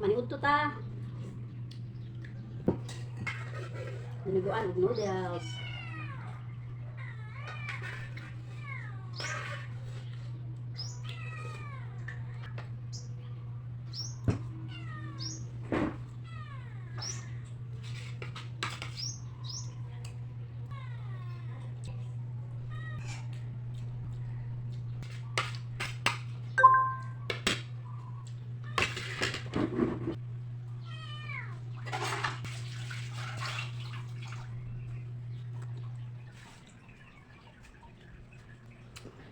Maniud to ta. Niliguan og noodles.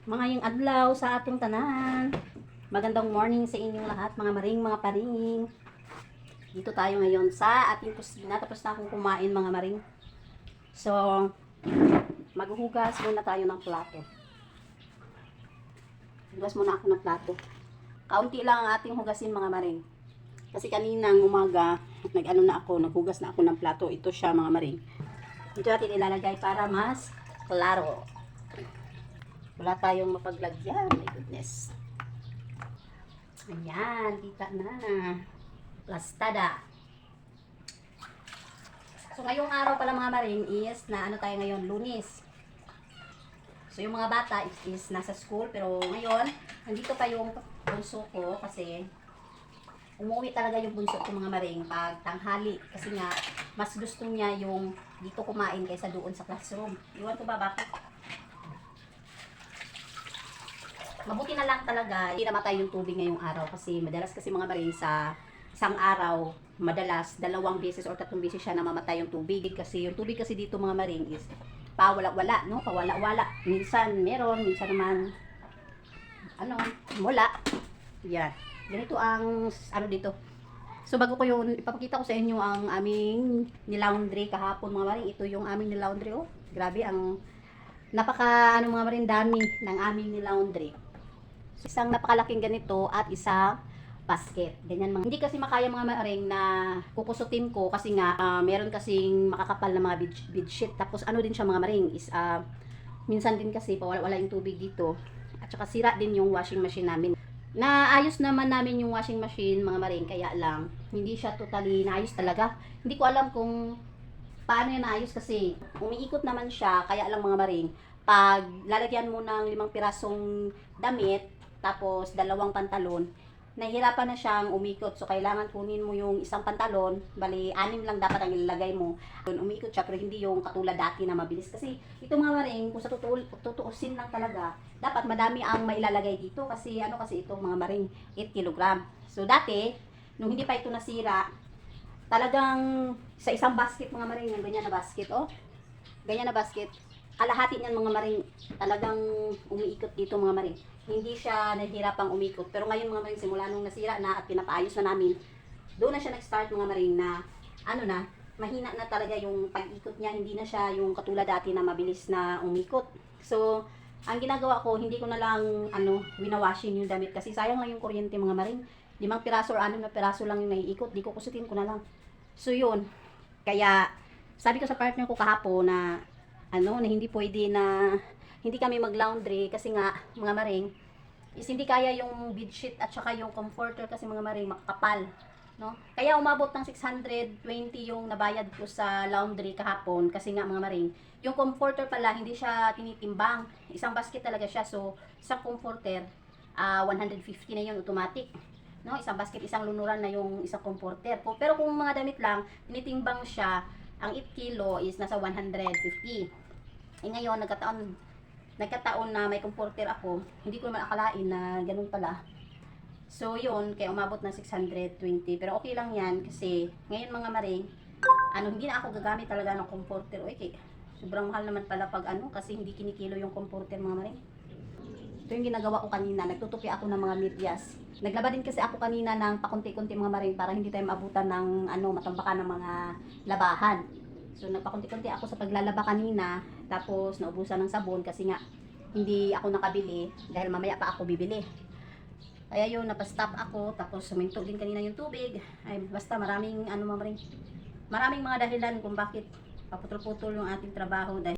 Mga yung adlaw sa atong tanan. Magandang morning sa inyong lahat, mga maring, mga paring. Dito tayo ngayon sa ating kusina. Tapos na akong kumain, mga maring. So, maghuhugas muna tayo ng plato. Hugas muna ako ng plato. Kaunti lang ang ating hugasin, mga maring. Kasi kaninang umaga, nag-ano na ako, naghugas na ako ng plato. Ito siya, mga maring. Dito natin ilalagay para mas klaro. Wala tayong mapaglagyan. My goodness. Ayan, kita na. Plastada. So, ngayong araw pala mga maring is na ano tayo ngayon, lunis. So, yung mga bata is, nasa school. Pero ngayon, nandito pa yung bunso ko kasi umuwi talaga yung bunso ko mga maring pag tanghali. Kasi nga, mas gusto niya yung dito kumain kaysa doon sa classroom. Iwan ko ba bakit? Mabuti na lang talaga hindi namatay yung tubig ngayong araw kasi madalas kasi mga marin sa isang araw madalas dalawang beses or tatlong beses siya namamatay yung tubig. Kasi yung tubig kasi dito mga marin is pawala-wala no? Pawala-wala. Minsan meron minsan naman ano wala yan. Ganito ang ano dito. So bago ko yung ipapakita ko sa inyo ang aming nilaundry kahapon mga marin ito yung aming nilaundry oh. Grabe ang napaka ano mga marin dami ng aming nilaundry isang napakalaking ganito at isang basket. Ganyan mga. Hindi kasi makaya mga maring na kukusutin ko kasi nga ah, meron kasing makakapal na mga bed, bed sheet. Tapos ano din siya mga maring is ah, minsan din kasi pawala-wala yung tubig dito. At saka sira din yung washing machine namin. Naayos naman namin yung washing machine mga maring kaya lang hindi siya totally naayos talaga. Hindi ko alam kung paano yan naayos kasi umiikot naman siya kaya lang mga maring pag lalagyan mo ng limang pirasong damit tapos dalawang pantalon, nahihirapan na siyang umikot. So, kailangan kunin mo yung isang pantalon, bali, anim lang dapat ang ilalagay mo. Umikot siya, pero hindi yung katulad dati na mabilis. Kasi, ito mga maring, kung sa tutuul, tutuusin lang talaga, dapat madami ang mailalagay dito. Kasi, ano kasi ito mga maring, 8 kg. So, dati, nung hindi pa ito nasira, talagang sa isang basket mga maring, yung ganyan na basket, oh. Ganyan na basket, kalahati niyan mga maring talagang umiikot dito mga maring. Hindi siya nahihirapang umikot. Pero ngayon mga maring simula nung nasira na at pinapaayos na namin, doon na siya nag-start mga maring na ano na, mahina na talaga yung pag-ikot niya. Hindi na siya yung katulad dati na mabilis na umikot. So, ang ginagawa ko, hindi ko na lang ano, winawashing yung damit kasi sayang lang yung kuryente mga maring. Limang piraso or anim na piraso lang yung naiikot. Di ko kusutin ko na lang. So, yun. Kaya, sabi ko sa partner ko kahapon na ano, na hindi pwede na hindi kami mag-laundry kasi nga mga maring is hindi kaya yung bedsheet at saka yung comforter kasi mga maring makakapal no? Kaya umabot ng 620 yung nabayad ko sa laundry kahapon kasi nga mga maring yung comforter pala hindi siya tinitimbang. Isang basket talaga siya. So isang comforter ah 150 na yun automatic no? Isang basket isang lunuran na yung isang comforter pero kung mga damit lang tinitimbang siya. Ang 8 kilo is nasa 150 eh ngayon nagkataon nagkataon na may comforter ako, hindi ko naman akalain na ganun pala. So, yun, kaya umabot ng 620. Pero okay lang yan kasi ngayon mga maring, ano, hindi na ako gagamit talaga ng comforter. Uy, kay, sobrang mahal naman pala pag ano, kasi hindi kinikilo yung comforter mga maring. Ito yung ginagawa ko kanina, nagtutupi ako ng mga medyas. Naglaba din kasi ako kanina ng pakunti-kunti mga maring para hindi tayo maabutan ng ano, matambakan ng mga labahan. So nagpakunti-kunti ako sa paglalaba kanina, tapos naubusan ng sabon kasi nga hindi ako nakabili dahil mamaya pa ako bibili. Kaya yun, napastop ako, tapos suminto din kanina yung tubig. Ay, basta maraming, ano mamaring, maraming mga dahilan kung bakit paputol-putol yung ating trabaho dahil